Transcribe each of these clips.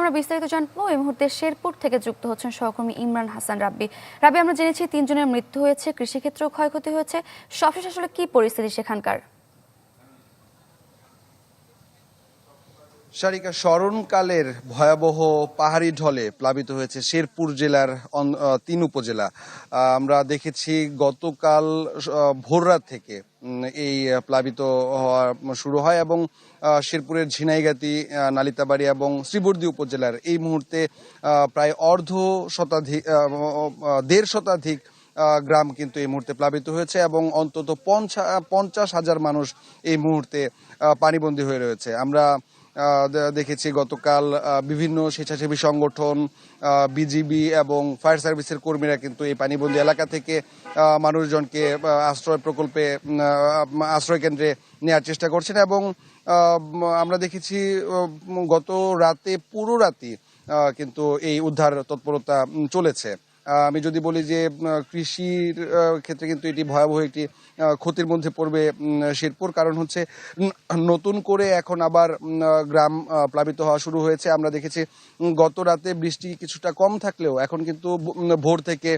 আমরা বিস্তারিত জানব, এই মুহূর্তে শেরপুর থেকে যুক্ত হচ্ছেন সহকর্মী ইমরান হাসান রাব্বি। রাব্বি, আমরা জেনেছি তিনজনের মৃত্যু হয়েছে, কৃষিক্ষেত্রেও ক্ষয়ক্ষতি হয়েছে। সবশেষ আসলে কি পরিস্থিতি সেখানকার? সারিকা, স্মরণকালের ভয়াবহ পাহাড়ি ঢলে প্লাবিত হয়েছে শেরপুর জেলার তিন উপজেলা। আমরা দেখেছি গতকাল ভোররাত থেকে এই প্লাবিত হওয়া শুরু হয় এবং শেরপুরের ঝিনাইগাতি নালিতাবাড়ি এবং শ্রীবর্দী উপজেলার এই মুহূর্তে প্রায় অর্ধ শতাধিক দেড় শতাধিক গ্রাম কিন্তু এই মুহূর্তে প্লাবিত হয়েছে এবং অন্তত পঞ্চা- পঞ্চাশ হাজার মানুষ এই মুহূর্তে পানিবন্দী হয়ে রয়েছে। আমরা দেখেছি গতকাল বিভিন্ন স্বেচ্ছাসেবী সংগঠন বিজিবি এবং ফায়ার সার্ভিসের কর্মীরা কিন্তু এই পানিবন্দী এলাকা থেকে মানুষজনকে আশ্রয় প্রকল্পে আশ্রয় কেন্দ্রে নেওয়ার চেষ্টা করছেন এবং আমরা দেখেছি গত রাতে, পুরো রাতি কিন্তু এই উদ্ধার তৎপরতা চলেছে। আমি যদি বলি যে কৃষির ক্ষেত্রে কিন্তু এটি ভয়াবহ একটি ক্ষতির মধ্যে পড়বে শেরপুর। কারণ হচ্ছে নতুন করে এখন আবার গ্রাম প্লাবিত হওয়া শুরু হয়েছে। আমরা দেখেছি গত রাতে বৃষ্টি কিছুটা কম থাকলেও এখন কিন্তু ভোর থেকে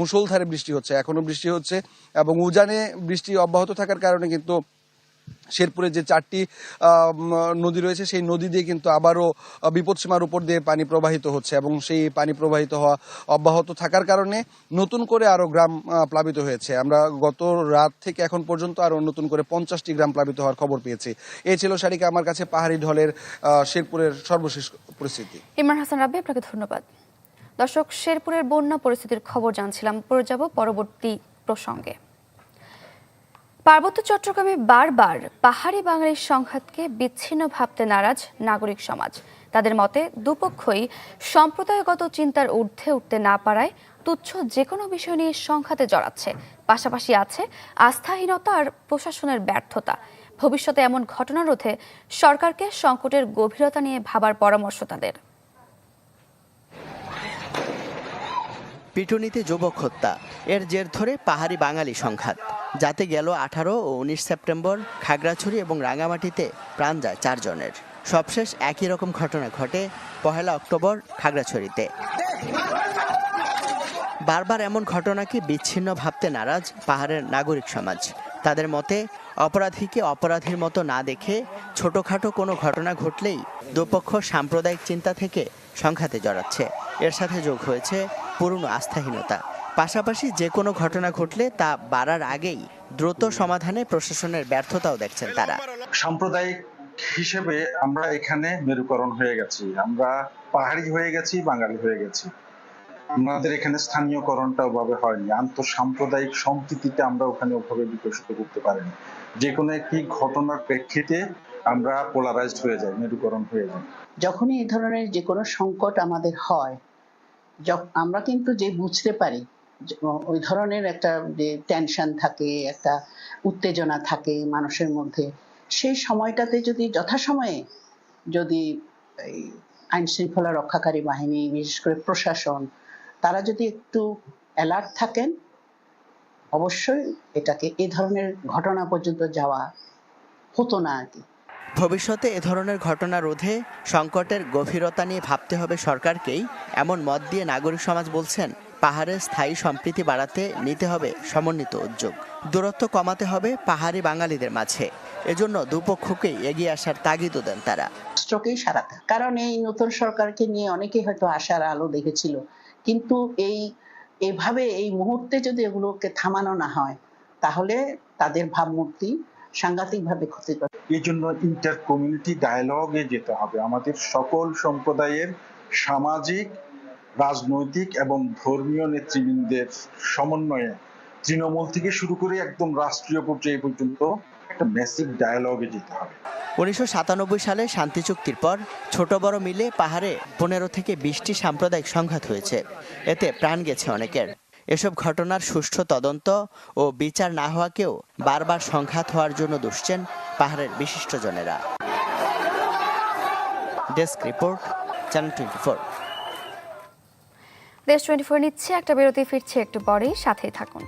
মুষলধারে বৃষ্টি হচ্ছে। এখনও বৃষ্টি হচ্ছে এবং উজানে বৃষ্টি অব্যাহত থাকার কারণে কিন্তু শেরপুরে যে চারটি নদী রয়েছে, সেই নদী দিয়ে কিন্তু আবারও বিপদসীমার উপর দিয়ে পানি প্রবাহিত হচ্ছে এবং সেই পানি প্রবাহিত হওয়া অব্যাহত থাকার কারণে নতুন করে আরও গ্রাম প্লাবিত হয়েছে। আমরা গত রাত থেকে এখন পর্যন্ত আরও নতুন করে পঞ্চাশটি গ্রাম প্লাবিত হওয়ার খবর পেয়েছি। এই ছিল সারিকা আমার কাছে পাহাড়ি ঢলের শেরপুরের সর্বশেষ পরিস্থিতি। ইমরান হাসান রাব্বি, আপনাকে ধন্যবাদ। দর্শক, শেরপুরের বন্যা পরিস্থিতির খবর জানছিলাম। পরে যাব পরবর্তী প্রসঙ্গে। পার্বত্য চট্টগ্রামে বারবার পাহাড়ি বাঙালির সংঘাতকে বিচ্ছিন্ন ভাবতে নারাজ নাগরিক সমাজ। তাদের মতে, দুপক্ষই সম্প্রদায়গত চিন্তার ঊর্ধ্বে উঠতে না পারায় তুচ্ছ যে কোনো বিষয় নিয়ে সংঘাতে জড়াচ্ছে। পাশাপাশি আছে আস্থাহীনতা আর প্রশাসনের ব্যর্থতা। ভবিষ্যতে এমন ঘটনা রোধে সরকারকে সংকটের গভীরতা নিয়ে ভাবার পরামর্শ তাদের। পিটুনিতে যুবক হত্যা। এর জের ধরে পাহাড়ি বাঙালি সংঘাত। যাতে গেল আঠারো ও উনিশ সেপ্টেম্বর খাগড়াছড়ি এবং রাঙামাটিতে প্রাণ যায় চারজনের। সবশেষ একই রকম ঘটনা ঘটে পহেলা অক্টোবর খাগড়াছড়িতে। বারবার এমন ঘটনাকে বিচ্ছিন্ন ভাবতে নারাজ পাহাড়ের নাগরিক সমাজ। তাদের মতে, অপরাধীকে অপরাধীর মতো না দেখে ছোটখাটো কোনো ঘটনা ঘটলেই দুপক্ষ সাম্প্রদায়িক চিন্তা থেকে সংঘাতে জড়াচ্ছে। এর সাথে যোগ হয়েছে পুরনো আস্থাহীনতা। পাশাপাশি যে কোনো ঘটনা ঘটলে তা বাড়ার আগেই দ্রুত সমাধানে প্রশাসনের ব্যর্থতাও দেখছেন তারা। সাম্প্রদায়িক হিসেবে আমরা এখানে মেরুকরণ হয়ে গেছি। আমরা পাহাড়ি হয়ে গেছি বাঙালি হয়ে গেছি। আমাদের এখানে স্থানীয়করণটা ওভাবে হয়নি। আন্তঃসাম্প্রদায়িক সম্প্রীতিতে আমরা ওখানে ওভাবে বিকশিত করতে পারিনি। যে কোনো একটি ঘটনার প্রেক্ষিতে আমরা পোলারাইজড হয়ে যাই মেরুকরণ হয়ে যাই। যখনই এই ধরনের যে কোনো সংকট আমাদের হয় আমরা কিন্তু যে বুঝতে পারি ওই ধরনের একটা যে টেনশন থাকে, একটা উত্তেজনা থাকে মানুষের মধ্যে। সেই সময়টাতে যদি, যথাসময়ে যদি আইন শৃঙ্খলা রক্ষাকারী বাহিনী, বিশেষ করে প্রশাসন, তারা যদি একটু অ্যালার্ট থাকেন, অবশ্যই এটাকে, এ ধরনের ঘটনা পর্যন্ত যাওয়া হতো না আর কি। ভবিষ্যতে এ ধরনের ঘটনা রোধে সংকটের গভীরতা নিয়ে ভাবতে হবে সরকারকেই, এমন মত দিয়ে নাগরিক সমাজ বলছেন। পাহাড়ের স্থায়ী সম্প্রীতি বাড়াতে নিতে হবে সমন্বিত উদ্যোগ। দূরত্ব কমাতে হবে পাহাড়ি বাঙালিদের মাঝে। এজন্য দুপক্ষকেই এগিয়ে আসার তাগিদও দেন তারা। রাষ্ট্রকেই সারাতে কারণ এই নতুন সরকারকে নিয়ে অনেকেই হয়তো আশার আলো দেখেছিল। কিন্তু এই এভাবে এই মুহূর্তে যদি এগুলোকে থামানো না হয় তাহলে তাদের ভাবমূর্তি সাংঘাতিকভাবে ক্ষতিকর এই জন্য ইন্টার কমিউনিটি ডায়ালগে যেতে হবে। আমাদের সকল সম্প্রদায়ের সামাজিক রাজনৈতিক এবং ধর্মীয় নেতৃবৃন্দের সমন্বয়ে তৃণমূল থেকে শুরু করে একদম রাষ্ট্রীয় পর্যায়ে পর্যন্ত একটা মেসিভ ডায়ালগে যেতে হবে। উনিশশো সাতানব্বই সালে শান্তি চুক্তির পর ছোট বড় মিলে পাহাড়ে পনেরো থেকে বিশটি সাম্প্রদায়িক সংঘাত হয়েছে। এতে প্রাণ গেছে অনেকের। এসব ঘটনার সুষ্ঠু তদন্ত ও বিচার না হওয়াকেও বারবার সংঘাত হওয়ার জন্য দুষছেন পাহাড়ের বিশিষ্টজনেরা। ডেস্ক রিপোর্ট, চ্যানেল টোয়েন্টি দেশ টোয়েন্টি ফোর নিচ্ছে একটা বিরতি ফিরছে একটু পরেই সাথেই থাকুন।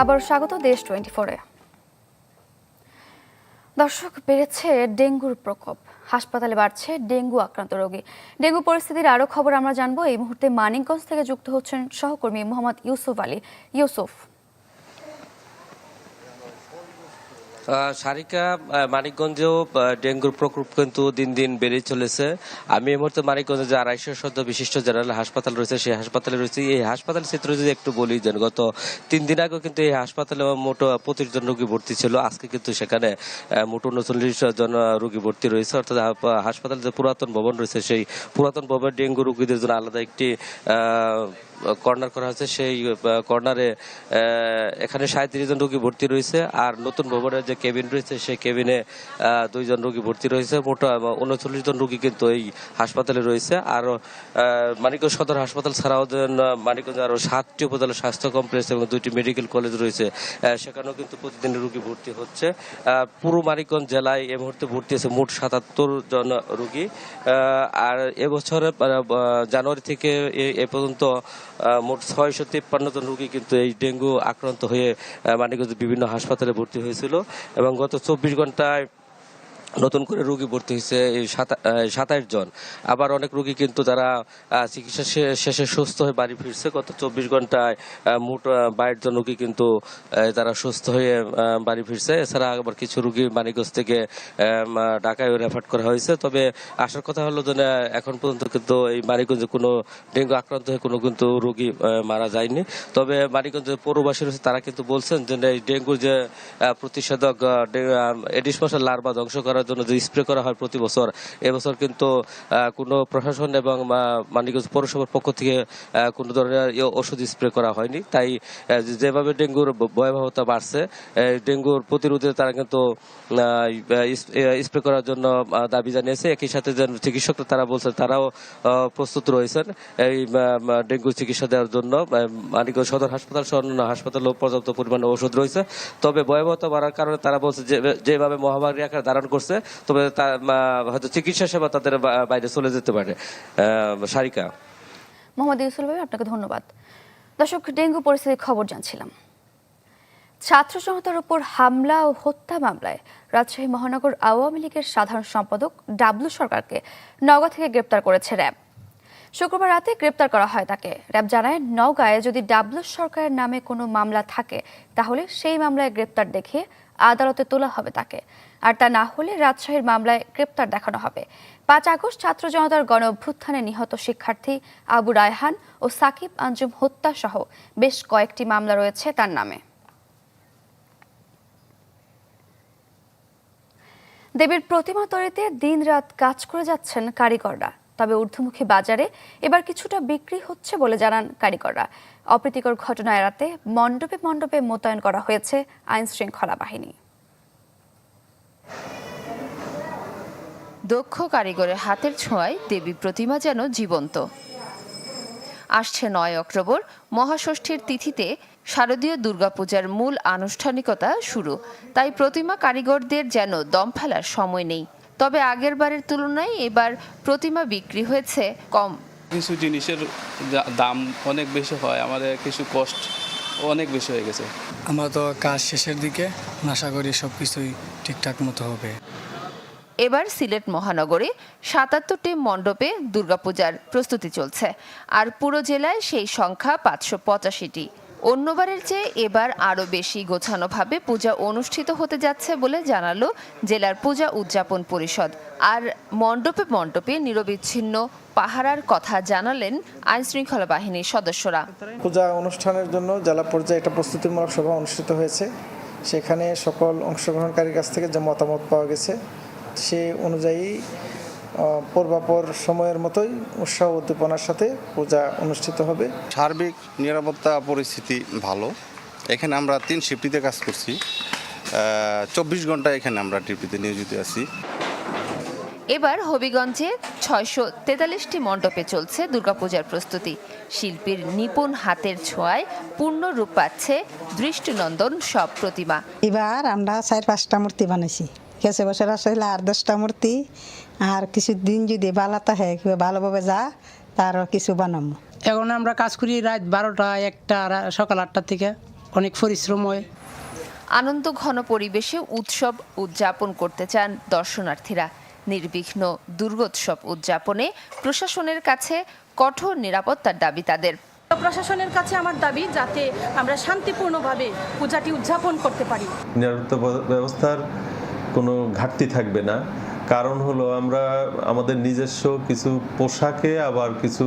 আবার স্বাগত দেশ টোয়েন্টি ফোরে দর্শক, বেড়েছে ডেঙ্গুর প্রকোপ। হাসপাতালে বাড়ছে ডেঙ্গু আক্রান্ত রোগী। ডেঙ্গু পরিস্থিতির আরও খবর আমরা জানব। এই মুহূর্তে মানিকগঞ্জ থেকে যুক্ত হচ্ছেন সহকর্মী মোহাম্মদ ইউসুফ আলী। ইউসুফ সারিকা মানিকগঞ্জেও ডেঙ্গুর প্রকোপ কিন্তু দিন দিন বেড়ে চলেছে। আমি এই মুহূর্তে মানিকগঞ্জে যে আড়াইশো সদ্য বিশিষ্ট জেনারেল হাসপাতাল রয়েছে, সেই হাসপাতালে রয়েছে। এই হাসপাতাল চিত্র যদি একটু বলি দেন গত তিন দিন আগেও কিন্তু এই হাসপাতালে মোট পঁচিশ জন রোগী ভর্তি ছিল। আজকে কিন্তু সেখানে মোট উনচল্লিশ জন রোগী ভর্তি রয়েছে। অর্থাৎ হাসপাতালে যে পুরাতন ভবন রয়েছে, সেই পুরাতন ভবন ডেঙ্গু রোগীদের জন্য আলাদা একটি কর্নার করা হয়েছে, সেই কর্নারে এখানে সাঁত্রিশ জন রোগী ভর্তি রয়েছে আর নতুন ভবনের যে কেবিন রয়েছে, সেই কেবিনে দুইজন রোগী ভর্তি রয়েছে, মোট উনচল্লিশ জন রোগী কিন্তু এই হাসপাতালে রয়েছে আর মানিকগঞ্জ সদর হাসপাতাল ছাড়াও মানিকগঞ্জ আরও সাতটি উপজেলা স্বাস্থ্য কমপ্লেক্স এবং দুইটি মেডিকেল কলেজ রয়েছে সেখানেও কিন্তু প্রতিদিন রোগী ভর্তি হচ্ছে। পুরো মানিকগঞ্জ জেলায় এই মুহূর্তে ভর্তি আছে মোট সাতাত্তর জন রোগী আর এবছরে জানুয়ারি থেকে এ- এ পর্যন্ত মোট ছয়শো তিপ্পান্ন জন রোগী কিন্তু এই ডেঙ্গু আক্রান্ত হয়ে মানিকগঞ্জ বিভিন্ন হাসপাতালে ভর্তি হয়েছিল এবং গত চব্বিশ ঘন্টায় নতুন করে রোগী ভর্তি হয়েছে, এই সাতাইশ জন। আবার অনেক রোগী কিন্তু তারা চিকিৎসা শেষে সুস্থ হয়ে বাড়ি ফিরছে। গত চব্বিশ ঘন্টায় মোট বাইশ জন রোগী কিন্তু তারা সুস্থ হয়ে বাড়ি ফিরছে। এছাড়া আবার কিছু রোগী মানিকগঞ্জ থেকে ঢাকায় রেফার করা হয়েছে। তবে আসার কথা হলো যে এখন পর্যন্ত কিন্তু এই মানিকগঞ্জে কোনো ডেঙ্গু আক্রান্ত হয়ে কোনো কিন্তু রোগী মারা যায়নি। তবে মানিকগঞ্জের পৌরবাসী রয়েছে, তারা কিন্তু বলছেন যে এই ডেঙ্গুর যে প্রতিষেধক এডিস মশার লার্ভা ধ্বংস করার জন্য যে স্প্রে করা হয় প্রতি বছর এবছর কিন্তু কোনো প্রশাসন এবং মানিকগঞ্জ পৌরসভার পক্ষ থেকে কোনো ধরনের ওষুধ স্প্রে করা হয়নি। তাই যেভাবে ডেঙ্গুর ভয়াবহতা বাড়ছে ডেঙ্গুর প্রতিরোধে তারা কিন্তু স্প্রে করার জন্য দাবি জানিয়েছে। একই সাথে যে চিকিৎসকরা তারা বলছেন তারাও প্রস্তুত রয়েছেন এই ডেঙ্গু চিকিৎসা দেওয়ার জন্য। মানিকগঞ্জ সদর হাসপাতাল সহ অন্যান্য হাসপাতালেও পর্যাপ্ত পরিমাণে ওষুধ রয়েছে। তবে ভয়াবহতা বাড়ার কারণে তারা বলছে যেভাবে মহামারী আকার ধারণ করছে তবে হয়তো চিকিৎসা সেবা তাদের বাইরে চলে যেতে পারে। সারিকা। মোহাম্মদ ইউসুফ ভাই, আপনাকে ধন্যবাদ। দর্শক, ডেঙ্গু পরিস্থিতির খবর জানছিলাম। ছাত্র জনতার উপর হামলা ও হত্যা মামলায় রাজশাহী মহানগর আওয়ামী লীগের সাধারণ সম্পাদক ডাবলু সরকারকে নওগাঁ থেকে গ্রেপ্তার করেছে র্যাব। শুক্রবার রাতে গ্রেপ্তার করা হয় তাকে। র্যাব জানায়, নওগাঁয় যদি ডাবলু সরকারের নামে কোনো মামলা থাকে, তাহলে সেই মামলায় গ্রেপ্তার দেখিয়ে আদালতে তোলা হবে তাকে। আর তা না হলে রাজশাহীর মামলায় গ্রেপ্তার দেখানো হবে। পাঁচ আগস্ট ছাত্র জনতার গণ অভ্যুত্থানে নিহত শিক্ষার্থী আবু রায়হান ও সাকিব আঞ্জুম হত্যা সহ বেশ কয়েকটি মামলা রয়েছে তার নামে। দেবীর প্রতিমা তৈরিতে দিনরাত কাজ করে যাচ্ছেন কারিগররা। তবে ঊর্ধ্বমুখী বাজারে এবার কিছুটা বিক্রি হচ্ছে বলে জানান কারিগররা। অপ্রীতিকর ঘটনা এড়াতে মণ্ডপে মণ্ডপে মোতায়েন করা হয়েছে আইন শৃঙ্খলা বাহিনী। দক্ষ কারিগরের হাতের ছোঁয়ায় দেবী প্রতিমা যেন জীবন্ত। আসছে নয় অক্টোবর মহাষষ্ঠীর তিথিতে শারদীয় দুর্গাপূজার মূল আনুষ্ঠানিকতা শুরু। তাই প্রতিমা কারিগরদের যেন দম ফেলার সময় নেই। তবে আগের বারের তুলনায় এবার প্রতিমা বিক্রি হয়েছে কম। কিছু জিনিসের দাম অনেক বেশি হয় আমাদের কিছু কষ্ট অনেক বেশি হয়ে গেছে। আমরা তো কাজ শেষের দিকে আশা করি সব কিছুই ঠিকঠাক মতো হবে। এবার সিলেট মহানগরে সাতাত্তরটি মণ্ডপে দুর্গাপূজার প্রস্তুতি চলছে। আর পুরো জেলায় সেই সংখ্যা পাঁচশো পঁচাশিটি। অন্যবারের চেয়ে এবার আরও বেশি গোছানোভাবে পূজা অনুষ্ঠিত হতে যাচ্ছে বলে জানালো জেলার পূজা উদযাপন পরিষদ। আর মণ্ডপে মণ্ডপে নিরবিচ্ছিন্ন পাহারার কথা জানালেন আইনশৃঙ্খলা বাহিনীর সদস্যরা। পূজা অনুষ্ঠানের জন্য জেলা পর্যায়ে একটা প্রস্তুতিমূলক সভা অনুষ্ঠিত হয়েছে। সেখানে সকল অংশগ্রহণকারীর কাছ থেকে যে মতামত পাওয়া গেছে সে অনুযায়ী পূর্বাপর সময়ের মতোই উৎসাহ উদ্দীপনার সাথে পূজা অনুষ্ঠিত হবে। সার্বিক নিরাপত্তা পরিস্থিতি ভালো। এখানে আমরা তিন শিফটিতে কাজ করছি। চব্বিশ ঘণ্টা এখানে আমরা ডিউটিতে নিয়োজিত আছি। এবার হবিগঞ্জে ছয়শো তেতাল্লিশটি মণ্ডপে চলছে দুর্গাপূজার প্রস্তুতি। শিল্পীর নিপুণ হাতের ছোঁয়ায় পূর্ণ রূপ পাচ্ছে দৃষ্টিনন্দন সব প্রতিমা। এবার আমরা চার পাঁচটা মূর্তি বানাইছি। গেছে বছর আসলে আর দশটা মূর্তি আর কিছু দিন যদি বালাতা হয় কিংবা ভালোভাবে যা তার কিছু বানাবো এখন আমরা কাজ করি রাত বারোটা একটা সকাল আটটা থেকে। অনেক পরিশ্রম হয়। আনন্দ ঘন পরিবেশে উৎসব উদযাপন করতে চান দর্শনার্থীরা। নির্বিঘ্ন দুর্গোৎসব উদযাপনে প্রশাসনের কাছে কঠোর নিরাপত্তার দাবি তাদের। প্রশাসনের কাছে আমার দাবি যাতে আমরা শান্তিপূর্ণভাবে পূজাটি উদযাপন করতে পারি। নিরাপত্তা ব্যবস্থার কোনো ঘাটতি থাকবে না। কারণ হলো আমরা, আমাদের নিজস্ব কিছু পোশাকে আবার কিছু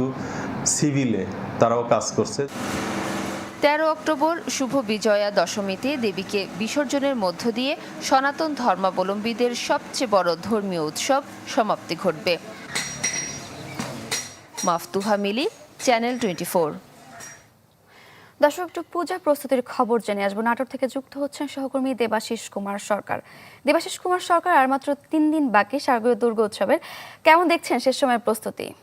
সিভিলে তারাও কাজ করছে। তেরো অক্টোবর শুভ বিজয়া দশমীতে দেবীকে বিসর্জনের মধ্য দিয়ে সনাতন ধর্মাবলম্বীদের সবচেয়ে বড় ধর্মীয় উৎসব সমাপ্তি ঘটবে। মাফতুহা মিলি, চ্যানেল টোয়েন্টি দর্শক একটু পূজা প্রস্তুতির খবর জেনে আসব। নাটোর থেকে যুক্ত হচ্ছেন সহকর্মী দেবাশিস কুমার সরকার। দেবাশিস কুমার সরকার আর মাত্র তিন দিন বাকি শারদীয় দুর্গা উৎসবের। কেমন দেখছেন শেষ সময়ের প্রস্তুতি?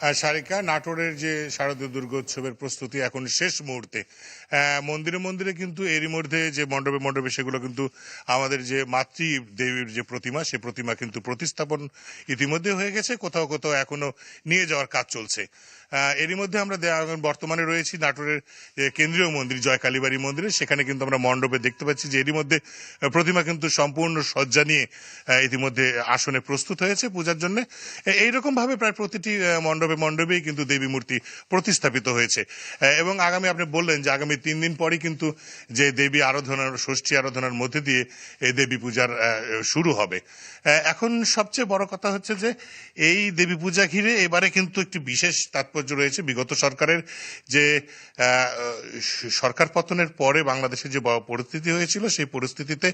আহ, সারিকা নাটোরের যে শারদীয় দুর্গোৎসবের প্রস্তুতি এখন শেষ মুহূর্তে। আহ, মন্দিরে মন্দিরে কিন্তু এরই মধ্যে যে মণ্ডপে মণ্ডপে সেগুলো কিন্তু আমাদের যে মাতৃ দেবীর যে প্রতিমা সে প্রতিমা কিন্তু প্রতিস্থাপন ইতিমধ্যে হয়ে গেছে। কোথাও কোথাও এখনও নিয়ে যাওয়ার কাজ চলছে। এরই মধ্যে আমরা বর্তমানে রয়েছি নাটোরের কেন্দ্রীয় মন্দির জয় কালীবাড়ি মন্দিরে। সেখানে কিন্তু আমরা মণ্ডপে দেখতে পাচ্ছি যে এরই মধ্যে প্রতিমা কিন্তু সম্পূর্ণ সজ্জা নিয়ে ইতিমধ্যে আসনে প্রস্তুত হয়েছে পূজার জন্য। এইরকম ভাবে প্রায় প্রতিটি মণ্ডপে মণ্ডপেই কিন্তু দেবী মূর্তি প্রতিস্থাপিত হয়েছে। এবং আগামী আপনি বললেন যে আগামী তিন দিন পরই কিন্তু যে দেবী আরাধনার, ষষ্ঠী আরাধনার মধ্যে দিয়ে এই দেবী পূজার শুরু হবে। এখন সবচেয়ে বড় কথা হচ্ছে যে, এই দেবী পূজা ঘিরে এবারে কিন্তু একটি বিশেষ তাৎপর্য রয়েছে। বিগত সরকারের যে সরকার পতনের পরে বাংলাদেশে যে পরিস্থিতি হয়েছিল, সেই পরিস্থিতিতে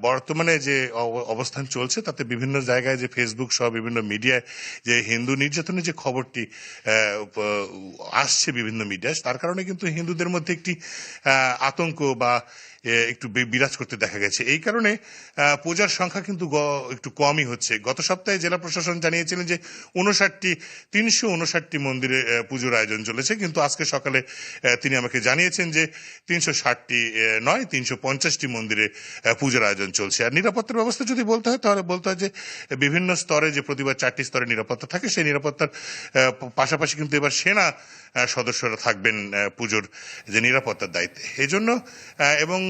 বর্তমানে যে অব- অবস্থান চলছে, তাতে বিভিন্ন জায়গায় যে ফেসবুক সহ বিভিন্ন মিডিয়ায় যে হিন্দু নির্যাতনের যে খবরটি আসছে বিভিন্ন মিডিয়ায়, তার কারণে কিন্তু হিন্দুদের মধ্যে একটি আতঙ্ক বা একটু বিরাজ করতে দেখা গেছে। এই কারণে পূজার সংখ্যা কিন্তু একটু কমই হচ্ছে। গত সপ্তাহে জেলা প্রশাসন জানিয়েছিলেন যে উনষাটটি তিনশো উনষাটটি মন্দিরে পুজোর আয়োজন চলেছে। কিন্তু আজকে সকালে তিনি আমাকে জানিয়েছেন যে তিনশো ষাটটি নয়, তিনশো পঞ্চাশটি মন্দিরে পুজোর আয়োজন চলছে। আর নিরাপত্তার ব্যবস্থা যদি বলতে হয়, তাহলে বলতে হয় যে বিভিন্ন স্তরে যে প্রতিবার চারটি স্তরে নিরাপত্তা থাকে, সেই নিরাপত্তার পাশাপাশি কিন্তু এবার সেনা সদস্যরা থাকবেন পুজোর যে নিরাপত্তার দায়িত্বে। এই জন্য এবং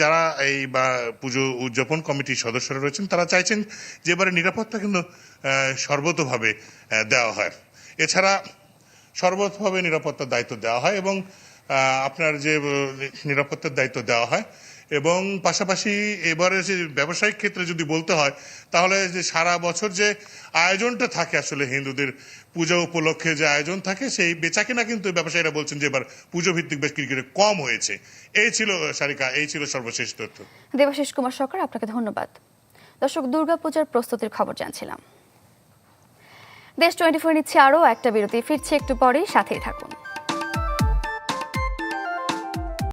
যারা এই বা পুজো উদযাপন কমিটির সদস্যরা রয়েছেন, তারা চাইছেন যে এবারে নিরাপত্তা কিন্তু সর্বতভাবে দেওয়া হয়। এছাড়া সর্বতভাবে নিরাপত্তার দায়িত্ব দেওয়া হয় এবং আপনার যে, নিরাপত্তার দায়িত্ব দেওয়া হয় এবং পাশাপাশি এবারে যে ব্যবসায়িক ক্ষেত্রে যদি বলতে হয়, তাহলে যে সারা বছর যে আয়োজনটা থাকে আসলে হিন্দুদের পূজা উপলক্ষে যে আয়োজন থাকে, সেই বেচাকেনা কিন্তু ব্যবসায়ীরা বলছেন যে এবার পুজো ভিত্তিক বেশ ক্রিকেটে কম হয়েছে। এই ছিল সারিকা, এই ছিল সর্বশেষ তথ্য। দেবাশিস কুমার সরকার, আপনাকে ধন্যবাদ। দর্শক, দুর্গাপূজার প্রস্তুতির খবর জানছিলাম। দেশ টোয়েন্টি ফোর নিচ্ছে আরও একটা বিরতি। ফিরছে একটু পরেই, সাথেই থাকুন।